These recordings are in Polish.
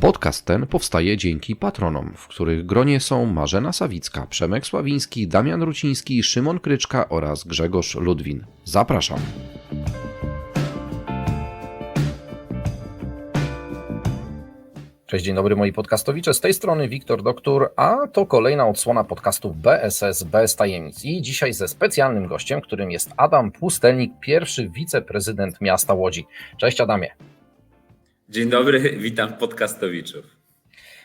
Podcast ten powstaje dzięki patronom, w których gronie są Marzena Sawicka, Przemek Sławiński, Damian Ruciński, Szymon Kryczka oraz Grzegorz Ludwin. Zapraszam. Cześć, dzień dobry moi podcastowicze. Z tej strony Wiktor Doktor, a to kolejna odsłona podcastu BSS bez tajemnic. I dzisiaj ze specjalnym gościem, którym jest Adam Pustelnik, pierwszy wiceprezydent miasta Łodzi. Cześć Adamie. Dzień dobry, witam podcastowiczów.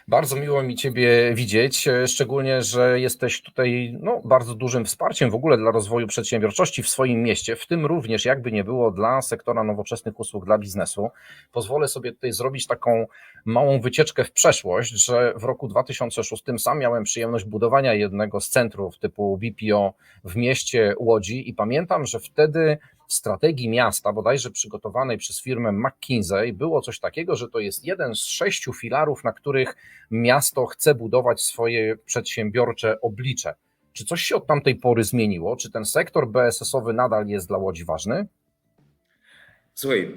Bardzo miło mi Ciebie widzieć, e, szczególnie, że jesteś tutaj no, bardzo dużym wsparciem w ogóle dla rozwoju przedsiębiorczości w swoim mieście, w tym również, jakby nie było, dla sektora nowoczesnych usług dla biznesu. Pozwolę sobie tutaj zrobić taką małą wycieczkę w przeszłość, że w roku 2006 sam miałem przyjemność budowania jednego z centrów typu BPO w mieście Łodzi i pamiętam, że wtedy strategii miasta, bodajże przygotowanej przez firmę McKinsey, było coś takiego, że to jest jeden z sześciu filarów, na których miasto chce budować swoje przedsiębiorcze oblicze. Czy coś się od tamtej pory zmieniło? Czy ten sektor BSS-owy nadal jest dla Łodzi ważny? Słuchaj,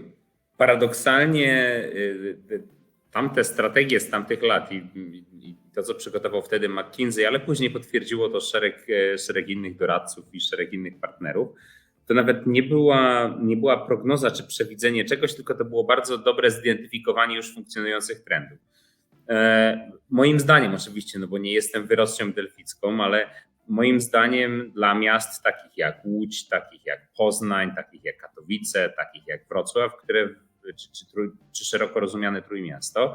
paradoksalnie y, y, tamte strategie z tamtych lat i, i to, co przygotował wtedy McKinsey, ale później potwierdziło to szereg, szereg innych doradców i szereg innych partnerów, to nawet nie była, nie była prognoza czy przewidzenie czegoś, tylko to było bardzo dobre zidentyfikowanie już funkcjonujących trendów. E, moim zdaniem oczywiście, no bo nie jestem wyroscią delficką, ale moim zdaniem dla miast takich jak Łódź, takich jak Poznań, takich jak Katowice, takich jak Wrocław, które, czy, czy, czy szeroko rozumiane Trójmiasto,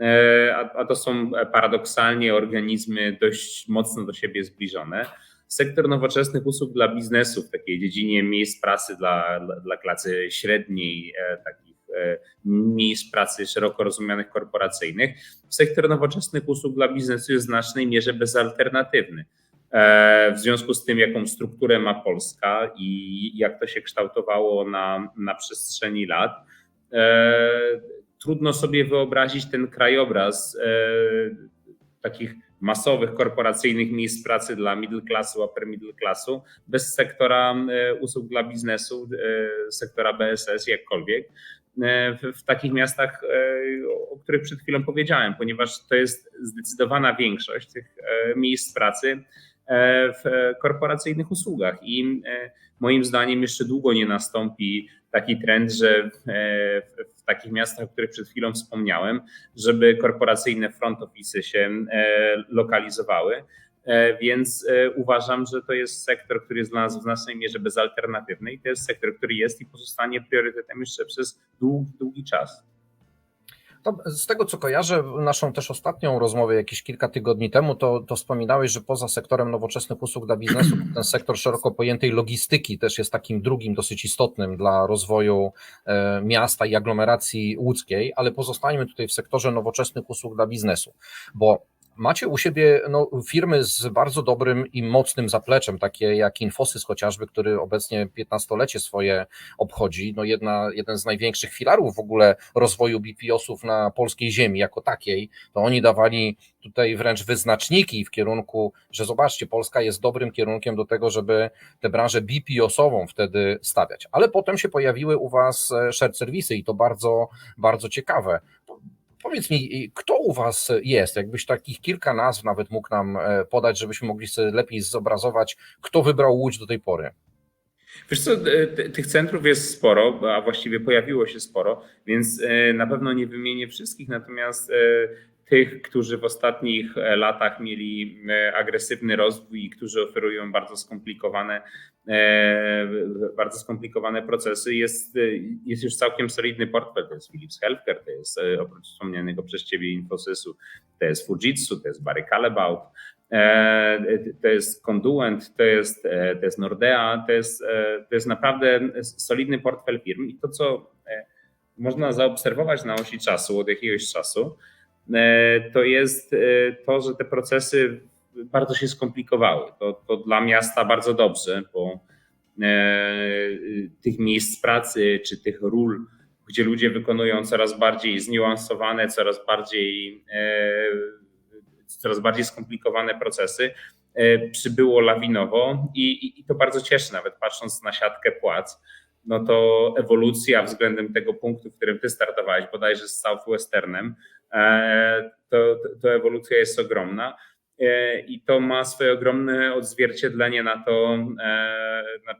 e, a, a to są paradoksalnie organizmy dość mocno do siebie zbliżone sektor nowoczesnych usług dla biznesu w takiej dziedzinie miejsc pracy dla, dla, klasy średniej, e, takich e, miejsc pracy szeroko rozumianych korporacyjnych. Sektor nowoczesnych usług dla biznesu jest w znacznej mierze bezalternatywny. E, w związku z tym, jaką strukturę ma Polska i jak to się kształtowało na, na przestrzeni lat, trudno sobie wyobrazić ten krajobraz takich masowych, korporacyjnych miejsc pracy dla middle classu, upper middle classu, bez sektora e, usług dla biznesu, e, sektora BSS, jakkolwiek, e, w, w takich miastach, o których przed chwilą powiedziałem, ponieważ to jest zdecydowana większość tych miejsc pracy w korporacyjnych usługach i moim zdaniem jeszcze długo nie nastąpi taki trend, że w takich miastach, o których przed chwilą wspomniałem, żeby korporacyjne front office się e, lokalizowały. E, więc e, uważam, że to jest sektor, który jest dla nas w znacznej mierze bezalternatywny i to jest sektor, który jest i pozostanie priorytetem jeszcze przez długi, długi czas. Z tego co kojarzę, naszą też ostatnią rozmowę jakieś kilka tygodni temu, to, to wspominałeś, że poza sektorem nowoczesnych usług dla biznesu, ten sektor szeroko pojętej logistyki też jest takim drugim dosyć istotnym dla rozwoju e, miasta i aglomeracji łódzkiej, ale pozostańmy tutaj w sektorze nowoczesnych usług dla biznesu, bo Macie u siebie no, firmy z bardzo dobrym i mocnym zapleczem, takie jak Infosys chociażby, który obecnie 15-lecie swoje obchodzi. No jedna, jeden z największych filarów w ogóle rozwoju BPO-sów na polskiej ziemi jako takiej. To oni dawali tutaj wręcz wyznaczniki w kierunku, że zobaczcie, Polska jest dobrym kierunkiem do tego, żeby tę branżę BPO-sową wtedy stawiać. Ale potem się pojawiły u Was shared serwisy i to bardzo, bardzo ciekawe. Powiedz mi, kto u Was jest? Jakbyś takich kilka nazw nawet mógł nam e, podać, żebyśmy mogli sobie lepiej zobrazować, kto wybrał Łódź do tej pory. Wiesz co, e, tych centrów jest sporo, a właściwie pojawiło się sporo, więc e, na pewno nie wymienię wszystkich, natomiast tych, którzy w ostatnich e, latach mieli e, agresywny rozwój i którzy oferują bardzo skomplikowane, e, bardzo skomplikowane procesy, jest, jest już całkiem solidny portfel. To jest Philips Healthcare, to jest oprócz wspomnianego przez Ciebie Infosysu, to jest Fujitsu, to jest Barry Callebaut, to jest Conduent, to jest, to jest Nordea, to jest, to jest naprawdę solidny portfel firm i to, co można zaobserwować na osi czasu od jakiegoś czasu, to jest e, to, że te procesy bardzo się skomplikowały. To, to dla miasta bardzo dobrze, bo e, tych miejsc pracy czy tych ról, gdzie ludzie wykonują coraz bardziej zniuansowane, coraz bardziej, coraz bardziej skomplikowane procesy, przybyło lawinowo i, i, i to bardzo cieszy, nawet patrząc na siatkę płac no to ewolucja względem tego punktu, w którym ty startowałeś, bodajże z Southwesternem, e, to, to ewolucja jest ogromna. E, I to ma swoje ogromne odzwierciedlenie na to, e, na,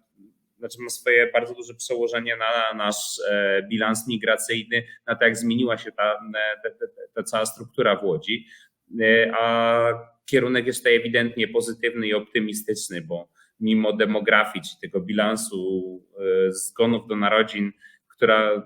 znaczy ma swoje bardzo duże przełożenie na nasz e, bilans migracyjny, na to, jak zmieniła się ta, ta, ta, cała struktura w Łodzi. A kierunek jest tutaj ewidentnie pozytywny i optymistyczny, bo mimo demografii, tego bilansu zgonów do narodzin, która,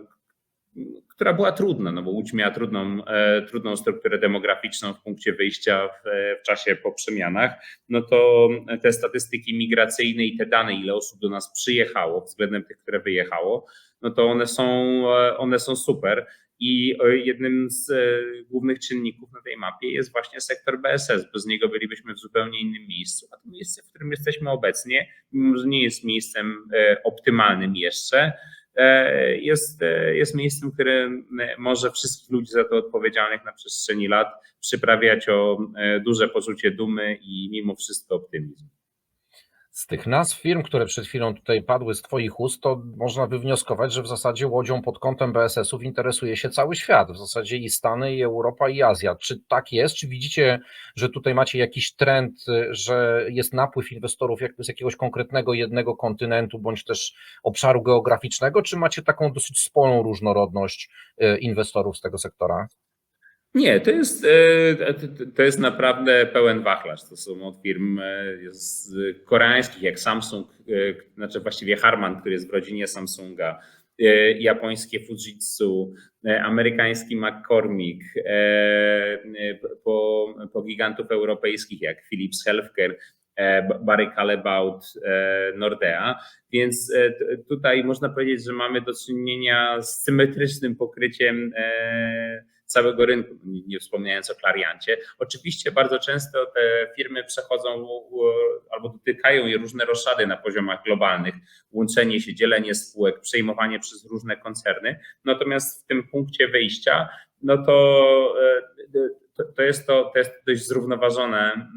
która była trudna, no bo Łódź miała trudną, e, trudną strukturę demograficzną w punkcie wyjścia w, w, czasie po przemianach, no to te statystyki migracyjne i te dane, ile osób do nas przyjechało względem tych, które wyjechało, no to one są, e, one są super. I jednym z e, głównych czynników na tej mapie jest właśnie sektor BSS. Bez niego bylibyśmy w zupełnie innym miejscu. A to miejsce, w którym jesteśmy obecnie, nie jest miejscem optymalnym jeszcze, E, jest, e, jest miejscem, które może wszystkich ludzi za to odpowiedzialnych na przestrzeni lat przyprawiać o e, duże poczucie dumy i mimo wszystko optymizm. Z tych nazw firm, które przed chwilą tutaj padły z Twoich ust, to można wywnioskować, że w zasadzie łodzią pod kątem BSS-ów interesuje się cały świat, w zasadzie i Stany, i Europa, i Azja. Czy tak jest? Czy widzicie, że tutaj macie jakiś trend, że jest napływ inwestorów jakby z jakiegoś konkretnego jednego kontynentu, bądź też obszaru geograficznego, czy macie taką dosyć sporą różnorodność e, inwestorów z tego sektora? Nie, to jest, e, to jest naprawdę pełen wachlarz. To są od firm e, koreańskich jak Samsung, e, znaczy właściwie Harman, który jest w rodzinie Samsunga, japońskie Fujitsu, amerykański McCormick, po, po gigantów europejskich jak Philips Healthcare, Barry Callebaut, Nordea. Więc tutaj można powiedzieć, że mamy do czynienia z symetrycznym pokryciem całego rynku, nie wspomniając o Klariancie. Oczywiście bardzo często te firmy przechodzą albo dotykają je różne roszady na poziomach globalnych, łączenie się, dzielenie spółek, przejmowanie przez różne koncerny. Natomiast w tym punkcie wyjścia, no to to, to, jest to, to jest dość zrównoważone,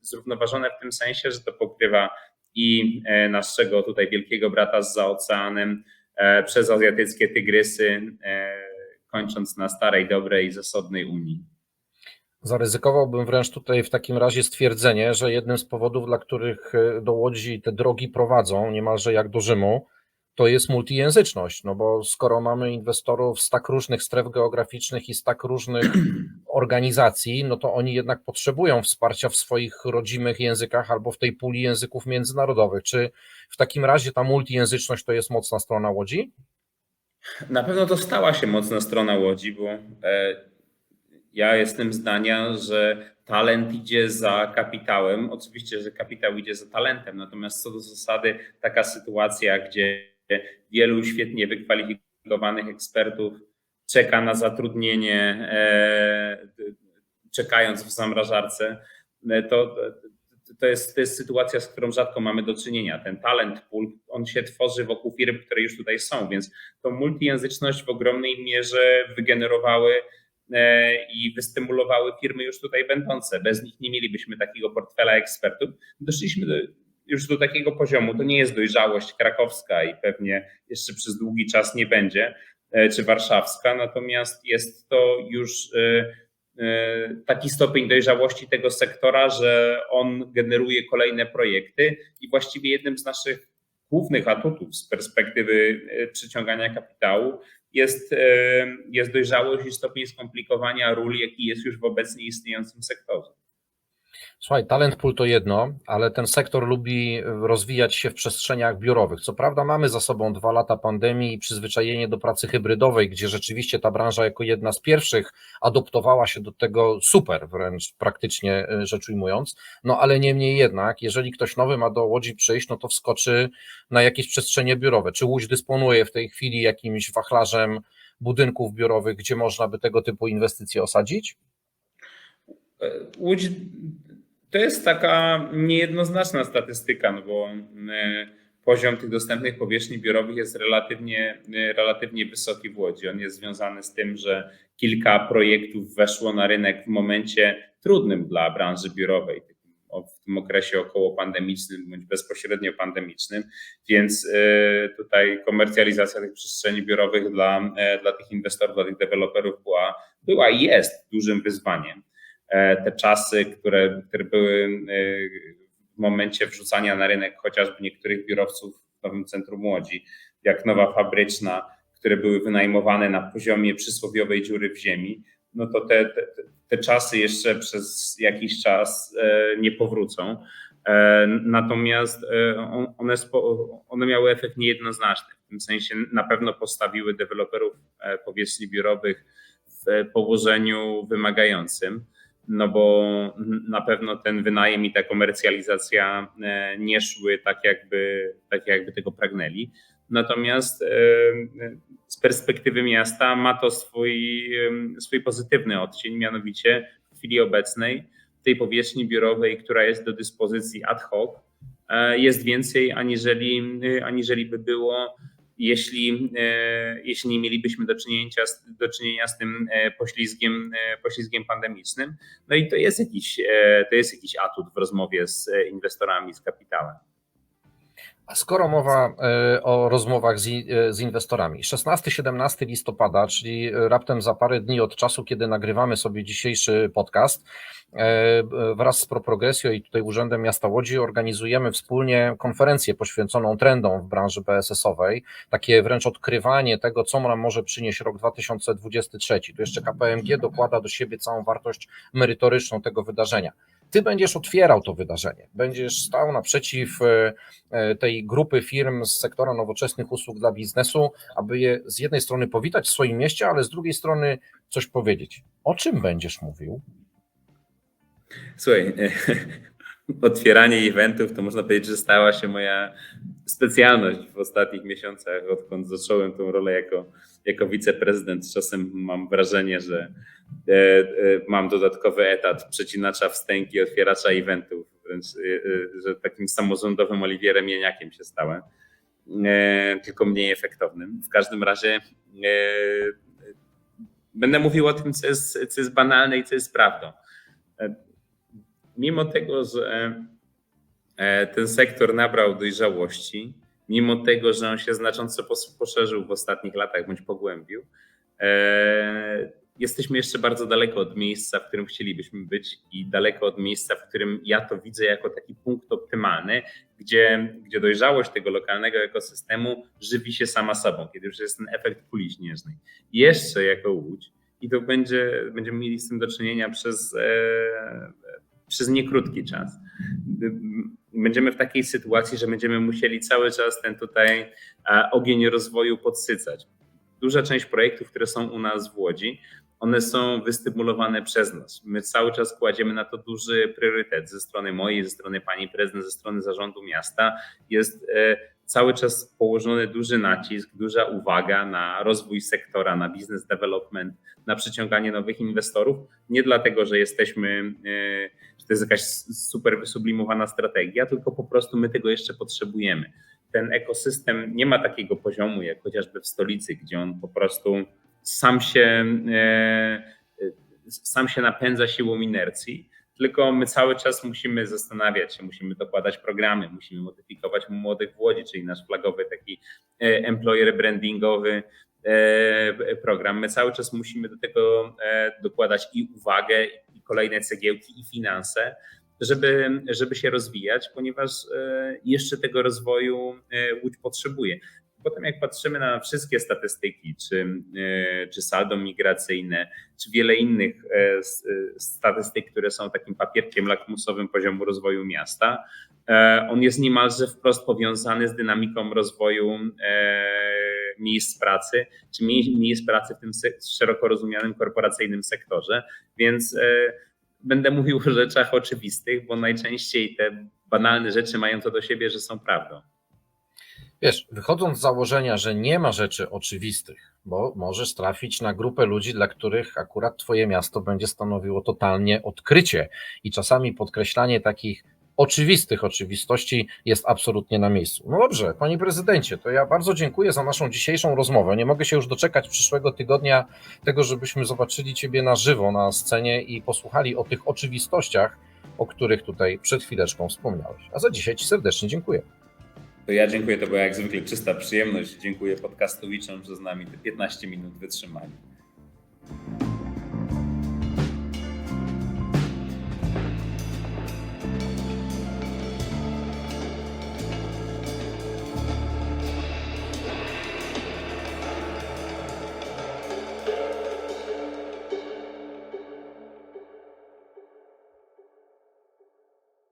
zrównoważone w tym sensie, że to pokrywa i e, naszego tutaj wielkiego brata z za oceanem, e, przez azjatyckie tygrysy, e, kończąc na starej, dobrej, zasobnej Unii. Zaryzykowałbym wręcz tutaj w takim razie stwierdzenie, że jednym z powodów, dla których e, do Łodzi te drogi prowadzą, niemalże jak do Rzymu, to jest multijęzyczność, no bo skoro mamy inwestorów z tak różnych stref geograficznych i z tak różnych organizacji, no to oni jednak potrzebują wsparcia w swoich rodzimych językach albo w tej puli języków międzynarodowych. Czy w takim razie ta multijęzyczność to jest mocna strona Łodzi? Na pewno to stała się mocna strona Łodzi, bo e, ja jestem zdania, że talent idzie za kapitałem. Oczywiście, że kapitał idzie za talentem, natomiast co do zasady taka sytuacja, gdzie wielu świetnie wykwalifikowanych ekspertów czeka na zatrudnienie, e, czekając w zamrażarce, e, to, to jest, to jest sytuacja, z którą rzadko mamy do czynienia. Ten talent pool, on się tworzy wokół firm, które już tutaj są, więc tą multijęzyczność w ogromnej mierze wygenerowały e, i wystymulowały firmy już tutaj będące. Bez nich nie mielibyśmy takiego portfela ekspertów. Doszliśmy do, już do takiego poziomu. To nie jest dojrzałość krakowska i pewnie jeszcze przez długi czas nie będzie, e, czy warszawska, natomiast jest to już e, taki stopień dojrzałości tego sektora, że on generuje kolejne projekty i właściwie jednym z naszych głównych atutów z perspektywy e, przyciągania kapitału jest, e, jest dojrzałość i stopień skomplikowania ról, jaki jest już w obecnie istniejącym sektorze. Słuchaj, talent pool to jedno, ale ten sektor lubi rozwijać się w przestrzeniach biurowych. Co prawda mamy za sobą dwa lata pandemii i przyzwyczajenie do pracy hybrydowej, gdzie rzeczywiście ta branża jako jedna z pierwszych adoptowała się do tego super, wręcz praktycznie e, rzecz ujmując. No ale niemniej jednak, jeżeli ktoś nowy ma do Łodzi przyjść, no to wskoczy na jakieś przestrzenie biurowe. Czy Łódź dysponuje w tej chwili jakimś wachlarzem budynków biurowych, gdzie można by tego typu inwestycje osadzić? E, Łódź to jest taka niejednoznaczna statystyka, no bo e, poziom tych dostępnych powierzchni biurowych jest relatywnie, e, relatywnie wysoki w Łodzi. On jest związany z tym, że kilka projektów weszło na rynek w momencie trudnym dla branży biurowej, w tym okresie około pandemicznym bądź bezpośrednio pandemicznym, więc e, tutaj komercjalizacja tych przestrzeni biurowych dla, dla tych inwestorów, dla tych deweloperów była, była i jest dużym wyzwaniem. Te czasy, które, które były w momencie wrzucania na rynek chociażby niektórych biurowców w Nowym Centrum Łodzi, jak Nowa Fabryczna, które były wynajmowane na poziomie przysłowiowej dziury w ziemi, no to te, te, te czasy jeszcze przez jakiś czas e, nie powrócą. E, natomiast e, one, one miały efekt niejednoznaczny. W tym sensie na pewno postawiły deweloperów powierzchni biurowych w położeniu wymagającym, no bo na pewno ten wynajem i ta komercjalizacja nie szły tak, jakby, tak jakby tego pragnęli. Natomiast z perspektywy miasta ma to swój, swój pozytywny odcień, mianowicie w chwili obecnej tej powierzchni biurowej, która jest do dyspozycji ad hoc, e, jest więcej aniżeli, aniżeli by było, jeśli, e, jeśli nie mielibyśmy do czynienia, do czynienia z tym e, poślizgiem, poślizgiem pandemicznym. No i to jest jakiś, to jest jakiś atut w rozmowie z inwestorami, z kapitałem. Skoro mowa e, o rozmowach z, e, inwestorami, 16-17 listopada, czyli raptem za parę dni od czasu, kiedy nagrywamy sobie dzisiejszy podcast, e, wraz z ProProgresio i tutaj Urzędem Miasta Łodzi organizujemy wspólnie konferencję poświęconą trendom w branży BSS-owej, takie wręcz odkrywanie tego, co nam może przynieść rok 2023. Tu jeszcze KPMG dokłada do siebie całą wartość merytoryczną tego wydarzenia ty będziesz otwierał to wydarzenie, będziesz stał naprzeciw e, e, tej grupy firm z sektora nowoczesnych usług dla biznesu, aby je z jednej strony powitać w swoim mieście, ale z drugiej strony coś powiedzieć. O czym będziesz mówił? Słuchaj, otwieranie eventów to można powiedzieć, że stała się moja specjalność w ostatnich miesiącach, odkąd zacząłem tę rolę jako, jako wiceprezydent. Czasem mam wrażenie, że E, e, mam dodatkowy etat przecinacza wstęgi, otwieracza eventów, wręcz, e, że takim samorządowym Oliwierem się stałem, tylko mniej efektownym. W każdym razie będę mówił o tym, co jest, co jest banalne i co jest prawdą. Mimo tego, że ten sektor nabrał dojrzałości, mimo tego, że on się znacząco poszerzył w ostatnich latach bądź pogłębił, jesteśmy jeszcze bardzo daleko od miejsca, w którym chcielibyśmy być i daleko od miejsca, w którym ja to widzę jako taki punkt optymalny, gdzie, gdzie dojrzałość tego lokalnego ekosystemu żywi się sama sobą, kiedy już jest ten efekt kuli śnieżnej. Jeszcze jako Łódź i to będzie, będziemy mieli z tym do czynienia przez, e, przez niekrótki czas. Będziemy w takiej sytuacji, że będziemy musieli cały czas ten tutaj ogień rozwoju podsycać. Duża część projektów, które są u nas w Łodzi, one są wystymulowane przez nas. My cały czas kładziemy na to duży priorytet ze strony mojej, ze strony pani prezydent, ze strony zarządu miasta. Jest e, cały czas położony duży nacisk, duża uwaga na rozwój sektora, na business development, na przyciąganie nowych inwestorów. Nie dlatego, że jesteśmy, e, że to jest jakaś super wysublimowana strategia, tylko po prostu my tego jeszcze potrzebujemy. Ten ekosystem nie ma takiego poziomu jak chociażby w stolicy, gdzie on po prostu sam się, e, sam się napędza siłą inercji, tylko my cały czas musimy zastanawiać się, musimy dokładać programy, musimy modyfikować młodych w Łodzi, czyli nasz flagowy taki e, employer brandingowy e, program. My cały czas musimy do tego dokładać i uwagę, i kolejne cegiełki, i finanse, żeby, żeby się rozwijać, ponieważ jeszcze tego rozwoju Łódź potrzebuje. Potem jak patrzymy na wszystkie statystyki, czy, e, czy saldo migracyjne, czy wiele innych e, e, statystyk, które są takim papierkiem lakmusowym poziomu rozwoju miasta, on jest niemalże wprost powiązany z dynamiką rozwoju miejsc pracy, czy miejsc pracy w tym szeroko rozumianym korporacyjnym sektorze. Więc będę mówił o rzeczach oczywistych, bo najczęściej te banalne rzeczy mają to do siebie, że są prawdą. Wiesz, wychodząc z założenia, że nie ma rzeczy oczywistych, bo możesz trafić na grupę ludzi, dla których akurat Twoje miasto będzie stanowiło totalnie odkrycie i czasami podkreślanie takich oczywistych oczywistości jest absolutnie na miejscu. No dobrze, panie prezydencie, to ja bardzo dziękuję za naszą dzisiejszą rozmowę. Nie mogę się już doczekać przyszłego tygodnia tego, żebyśmy zobaczyli Ciebie na żywo na scenie i posłuchali o tych oczywistościach, o których tutaj przed chwileczką wspomniałeś. A za dzisiaj Ci serdecznie dziękuję. To ja dziękuję, to była jak zwykle czysta przyjemność. Dziękuję podcastowiczom, że z nami te 15 minut wytrzymali.